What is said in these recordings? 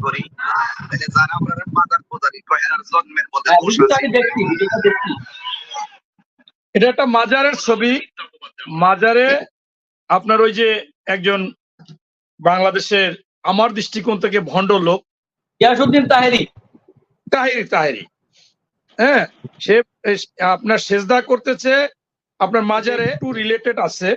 করি তাহলে যারা আমরা কয় জন্মের মধ্যে হ্যাঁ, এটা একটা মাজারের ছবি। মাজারে আপনার ওই যে একজন বাংলাদেশের আমার দৃষ্টিকোণ থেকে ভণ্ড লোক। গিয়াসুদ্দিন তাহেরি। তাহিরি তাহিরি। হ্যাঁ সে আপনার সেজদা করতেছে আপনার মাজারে একটু রিলেটেড আছে।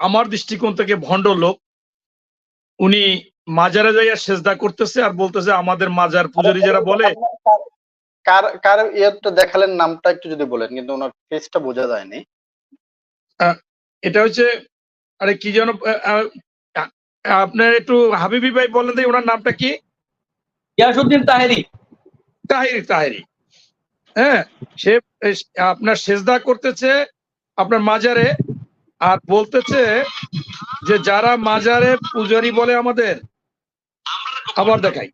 আমার দৃষ্টিকোণ থেকে ভণ্ড লোক। উনি মাজারে যাইয়া সেজদা করতেছে আর বলতেছে আমাদের মাজার পূজারী যারা বলে কার কার ইয়েটা দেখালেন নামটা একটু যদি বলেন কিন্তু ওনার ফেসটা বোঝা যায়নি। এটা হচ্ছে আরে কি যেন আপনার একটু হাবিবি ভাই বলেন তো ওনার নামটা কি? গিয়াসুদ্দিন তাহেরি। তাহিরি তাহিরি। হ্যাঁ সে আপনার সেজদা করতেছে আপনার মাজারে। আর বলতেছে যে যারা মাজারে পূজারি বলে আমাদের আবার দেখাই।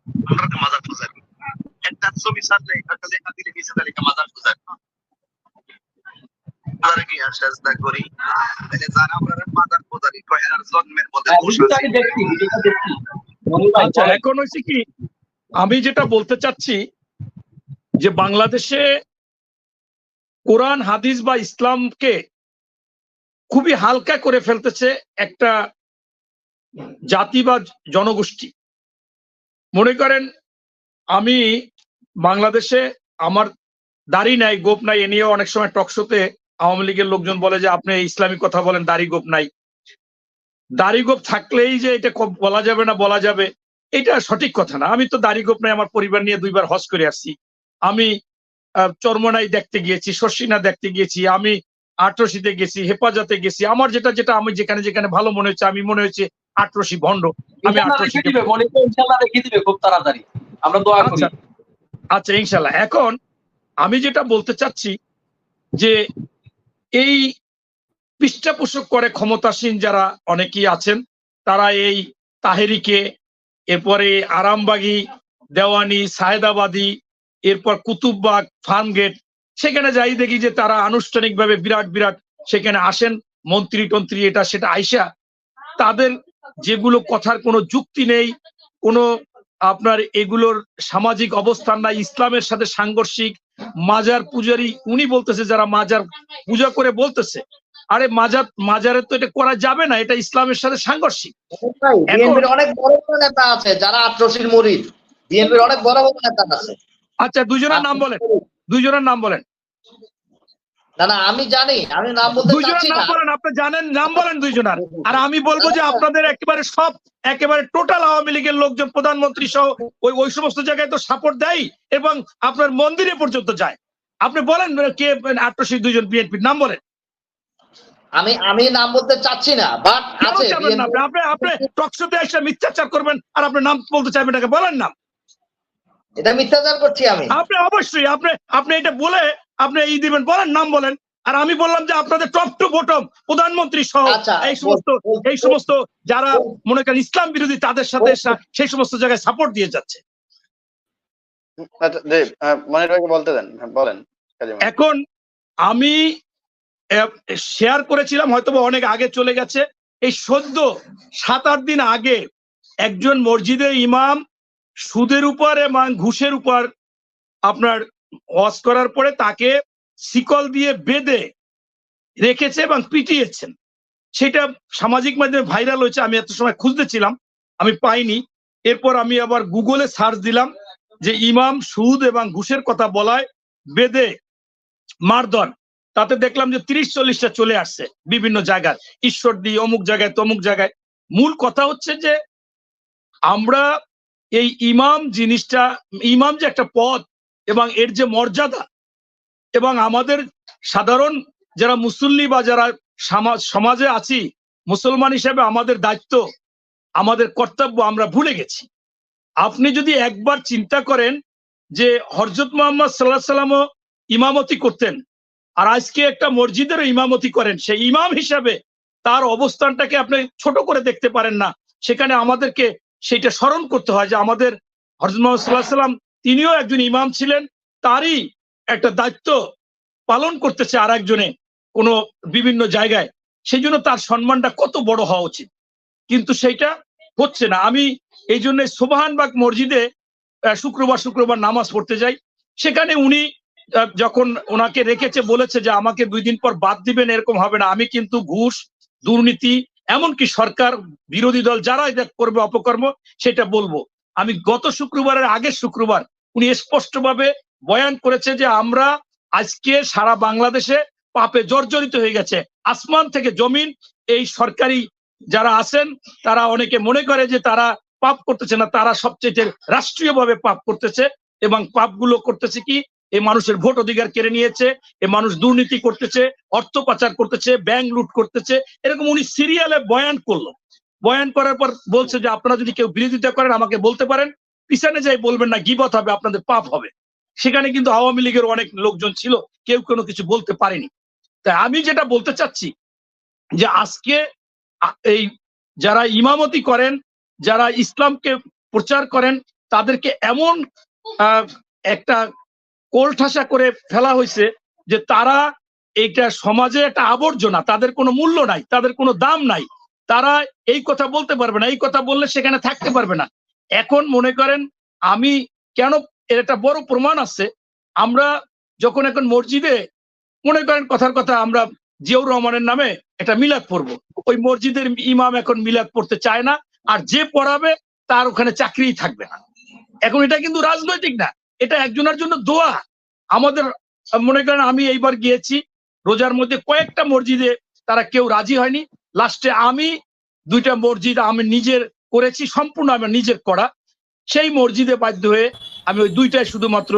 এখন হয়েছে কি আমি যেটা বলতে চাচ্ছি যে বাংলাদেশে কোরআন হাদিস বা ইসলামকে খুবই হালকা করে ফেলতেছে একটা জাতি বা জনগোষ্ঠী। মনে করেন, আমি বাংলাদেশে আমার দাড়ি নাই, গোপ নাই, এ নিয়ে অনেক সময় টকশোতে আওয়ামী লীগের লোকজন বলে যে, আপনি ইসলামিক কথা বলেন, দাড়ি গোপ নাই। দাড়ি গোপ থাকলেই যে এটা বলা যাবে না, বলা যাবে, এটা সঠিক কথা না। আমি তো দাড়ি গোপ নাই, আমার পরিবার নিয়ে দুইবার হজ করে আসছি। আমি চর্মনাই দেখতে গিয়েছি শর্ষিনা দেখতে গিয়েছি। আমি আটরশিতে গেছি হেফাজতে গেছি। আমার যেটা যেটা আমি যেখানে যেখানে ভালো মনে হচ্ছে আমি মনে হচ্ছে আটরশি ভণ্ড। আমি খুব তাড়াতাড়ি। আমরা দোয়া করি। আচ্ছা আচ্ছা ইনশাল্লাহ। এখন আমি যেটা বলতে চাচ্ছি যে এই পৃষ্ঠপোষক করে ক্ষমতাসীন যারা অনেকেই আছেন তারা এই তাহেরিকে এরপরে আরামবাগী দেওয়ানি সাহেদাবাদী এরপর কুতুববাগ ফার্মগেট সেখানে যাই দেখি যে তারা আনুষ্ঠানিকভাবে বিরাট বিরাট সেখানে আসেন। মন্ত্রী টন্ত্রী এটা সেটা আইসা তাদের যেগুলো কথার কোনো যুক্তি নেই কোনো আপনার এগুলোর সামাজিক অবস্থান নাই ইসলামের সাথে সাংঘর্ষিক মাজার পূজারি উনি বলতেছে যারা মাজার পূজা করে বলতেছে আরে মাজার মাজারে তো এটা করা যাবে না এটা ইসলামের সাথে সাংঘর্ষিক। অনেক বড় বড় নেতা আছে যারা আটরশির মরিদ বিএনপির অনেক বড় বড় নেতা আছে। আচ্ছা দুজনের নাম বলেন। দুজনের নাম বলেন। না না আমি জানি আমি নাম বলতে দুইজনের নাম বলেন আপনি জানেন নাম বলেন দুইজনের। আর আমি বলব যে আপনাদের একেবারে সব একেবারে টোটাল আওয়ামী লীগের লোকজন প্রধানমন্ত্রী সহ ওই ওই সমস্ত জায়গায় তো সাপোর্ট দেয় এবং আপনার মন্দিরে পর্যন্ত যায়। আপনি বলেন কে আটশো দুইজন বিএনপির নাম বলেন। আমি আমি নাম বলতে চাচ্ছি না বাট আছে আপনি? টকশোতে এসে মিথ্যাচার করবেন আর আপনি নাম বলতে চাইবেন বলেন না। এটা মিথ্যাচার করছি আমি। আপনি অবশ্যই আপনি আপনি এটা বলে আপনি এই দিবেন বলেন নাম বলেন। আর আমি বললাম যে আপনাদের টপ টু বটম প্রধানমন্ত্রী সহ আচ্ছা, এই সমস্ত এই সমস্ত যারা মনে করেন ইসলাম বিরোধী তাদের সাথে সেই সমস্ত জায়গায় সাপোর্ট দিয়ে যাচ্ছে। আচ্ছা বলতে দেন হ্যাঁ, বলেন এখন আমি শেয়ার করেছিলাম হয়তো অনেক আগে চলে গেছে। এই সদ্য সাত আট দিন আগে একজন মসজিদে ইমাম সুদের উপর এবং ঘুষের উপর আপনার ওয়াজ করার পরে তাকে শিকল দিয়ে বেঁধে রেখেছে এবং পিটিয়েছেন। সেটা সামাজিক মাধ্যমে ভাইরাল হয়েছে, আমি এত সময় খুঁজতেছিলাম আমি পাইনি। এরপর আমি আবার গুগলে সার্চ দিলাম যে ইমাম সুদ এবং ঘুষের কথা বলায় বেদে মারধর। তাতে দেখলাম যে তিরিশ চল্লিশটা চলে আসছে বিভিন্ন জায়গায় ঈশ্বর দি অমুক জায়গায়, তমুক জায়গায়। মূল কথা হচ্ছে যে আমরা এই ইমাম জিনিসটা, ইমাম যে একটা পদ এবং এর যে মর্যাদা এবং আমাদের সাধারণ যারা মুসল্লি বা যারা সমাজ আছি, মুসলমান হিসেবে আমাদের দায়িত্ব, আমাদের কর্তব্য আমরা ভুলে গেছি। আপনি যদি একবার চিন্তা করেন যে হরজত মোহাম্মদ সাল্লাহ সাল্লামও ইমামতি করতেন আর আজকে একটা মসজিদেরও ইমামতি করেন, সেই ইমাম হিসাবে তার অবস্থানটাকে আপনি ছোট করে দেখতে পারেন না। সেখানে আমাদেরকে সেটা স্মরণ করতে হয় যে আমাদের সাল্লাম তিনিও একজন ইমাম ছিলেন, তারই একটা দায়িত্ব পালন করতেছে আর একজনে কোনো বিভিন্ন জায়গায়। সেই জন্য তার সম্মানটা কত বড় হওয়া উচিত। কিন্তু সেইটা হচ্ছে না। আমি এই জন্য সোবাহানবাগ মসজিদে শুক্রবার শুক্রবার নামাজ পড়তে যাই। সেখানে উনি যখন ওনাকে রেখেছে, বলেছে যে আমাকে দুই দিন পর বাদ দিবেন, এরকম হবে না। আমি কিন্তু ঘুষ, দুর্নীতি এমনকি সরকার বিরোধী দল যারা এটা করবে অপকর্ম, সেটা বলব। আমি গত শুক্রবারের আগের শুক্রবার উনি স্পষ্টভাবে বয়ান করেছে যে আমরা আজকে সারা বাংলাদেশে পাপে জর্জরিত হয়ে গেছে। আসমান থেকে জমিন, এই সরকারি যারা আছেন, তারা অনেকে মনে করে যে তারা পাপ করতেছে না, তারা সবচেয়ে রাষ্ট্রীয়ভাবে পাপ করতেছে এবং পাপগুলো করতেছে কি? এই মানুষের ভোট অধিকার কেড়ে নিয়েছে, এ মানুষ দুর্নীতি করতেছে, অর্থ পাচার করতেছে ব্যাংক লুট করতেছে, এরকম উনি সিরিয়ালে বয়ান করল। বয়ান করার পর বলছে যে, আপনারা যদি কেউ বিরোধিতা করেন, আমাকে বলতে পারেন। পিছনে যাই বলবেন না, গিবত হবে, আপনাদের পাপ হবে। সেখানে কিন্তু আওয়ামী লীগের অনেক লোকজন ছিল, কেউ কোনো কিছু বলতে পারেনি। তাই আমি যেটা বলতে চাচ্ছি, যে আজকে এই যারা ইমামতি করেন, যারা ইসলামকে প্রচার করেন, তাদেরকে এমন একটা কোলঠাসা করে ফেলা হয়েছে যে তারা এইটা সমাজে একটা আবর্জনা, তাদের কোনো মূল্য নাই, তাদের কোনো দাম নাই। তারা এই কথা বলতে পারবে না, এই কথা বললে সেখানে থাকতে পারবে না। এখন মনে করেন আমি কেন এর একটা বড় প্রমাণ আছে, আমরা যখন এখন মসজিদে, মনে করেন কথার কথা আমরা জিয়াউর রহমানের নামে একটা মিলাদ পড়ব। ওই মসজিদের ইমাম এখন মিলাদ পড়তে চায় না, আর যে পড়াবে তার ওখানে চাকরিই থাকবে না। এখন এটা কিন্তু রাজনৈতিক না। এটা একজনের জন্য দোয়া। আমাদের, মনে করেন আমি এইবার গিয়েছি, রোজার মধ্যে কয়েকটা মসজিদে তারা কেউ রাজি হয়নি। লাস্টে আমি দুইটা মসজিদ আমি নিজের করেছি, সম্পূর্ণ আমার নিজের করা। সেই মসজিদে বাধ্য হয়ে আমি ওই দুইটাই শুধুমাত্র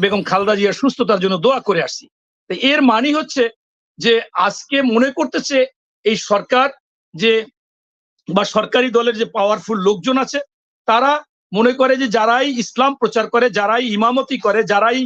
বেগম খালদা জিয়ার সুস্থতার জন্য দোয়া করে আসছি। তো এর মানে হচ্ছে যে আজকে মনে করতেছে এই সরকার যে, বা সরকারি দলের যে পাওয়ারফুল লোকজন আছে, তারা মনে করে যে যারাই ইসলাম প্রচার করে, যারাই ইমামতি করে, যারাই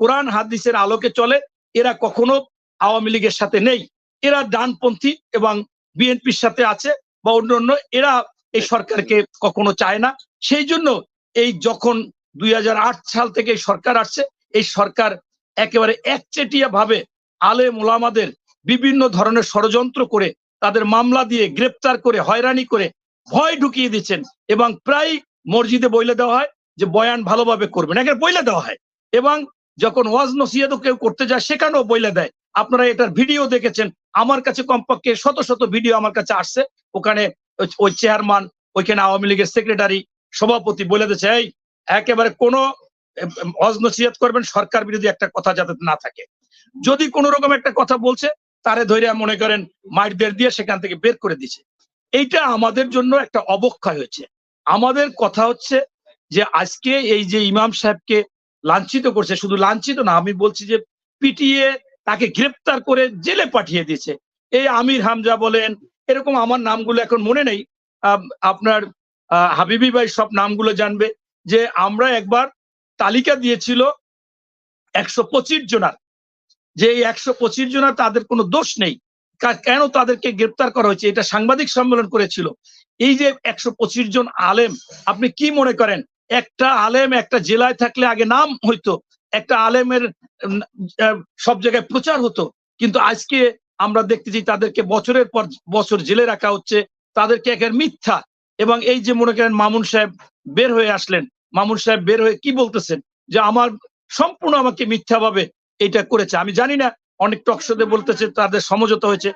কোরআন, হাদিসের আলোকে চলে, এরা কখনো আওয়ামী লীগের সাথে নেই। এরা ডানপন্থী এবং বিএনপির সাথে আছে বা অন্য অন্য এরা এই সরকারকে কখনো চায় না। সেই জন্য এই যখন দুই হাজার আট সাল থেকে সরকার আসছে, এই সরকার একেবারে একচেটিয়া ভাবে আলে মোলামাদের বিভিন্ন ধরনের ষড়যন্ত্র করে, তাদের মামলা দিয়ে গ্রেপ্তার করে, হয়রানি করে, ভয় ঢুকিয়ে দিচ্ছেন এবং প্রায় মসজিদে বইলে দেওয়া হয় যে বয়ান ভালোভাবে করবেন একে বইলে দেওয়া হয়। এবং যখন ওয়াজ নসিহাতও কেউ করতে যায়, সেখানেও বইলে দেয়। আপনারা এটার ভিডিও দেখেছেন, আমার কাছে কমপক্ষে শত শত ভিডিও আমার কাছে আসছে। ওখানে ওই- চেয়ারম্যান, ওইখানে আওয়ামী লীগের সেক্রেটারি, সভাপতি বলে দিচ্ছে এই, একেবারে কোনো ওয়াজ নসিহত করবেন, সরকার বিরোধী একটা কথা যাতে না থাকে। যদি কোনো রকম একটা কথা বলছে, তারে ধরে মনে করেন মাইরদের দিয়ে সেখান থেকে বের করে দিছে এইটা আমাদের জন্য একটা অবক্ষয় হয়েছে। আমাদের কথা হচ্ছে যে আজকে এই যে ইমাম সাহেবকে লাঞ্ছিত করছে, শুধু লাঞ্ছিত না, আমি বলছি যে পিটিয়ে তাকে গ্রেপ্তার করে জেলে পাঠিয়ে দিয়েছে। এই আমির হামজা বলেন, এরকম আমার নামগুলো এখন মনে নেই। আপনার হাবিবি ভাই সব নামগুলো জানবে যে আমরা একবার তালিকা দিয়েছিল একশো পঁচিশ জনার। যে এই একশো পঁচিশ জনার তাদের কোনো দোষ নেই। কেন তাদেরকে গ্রেপ্তার করা হয়েছে? এটা সাংবাদিক সম্মেলন করেছিল। এই যে একশো পঁচিশ জন আলেম, আপনি কি মনে করেন? একটা আলেম একটা জেলায় থাকলে আগে নাম হইতো, একটা আলেমের সব জায়গায় প্রচার হতো, কিন্তু আজকে আমরা দেখতেছি তাদেরকে বছরের পর বছর জেলে রাখা হচ্ছে, তাদেরকে একের মিথ্যা। এবং এই যে মনে করেন মামুন সাহেব বের হয়ে আসলেন, মামুন সাহেব বের হয়ে কি বলতেছেন? যে আমার সম্পূর্ণ আমাকে মিথ্যাভাবে এটা করেছে। আমি জানি না, অনেক টকশোতে বলতেছে, তাদের সমঝোতা হয়েছে।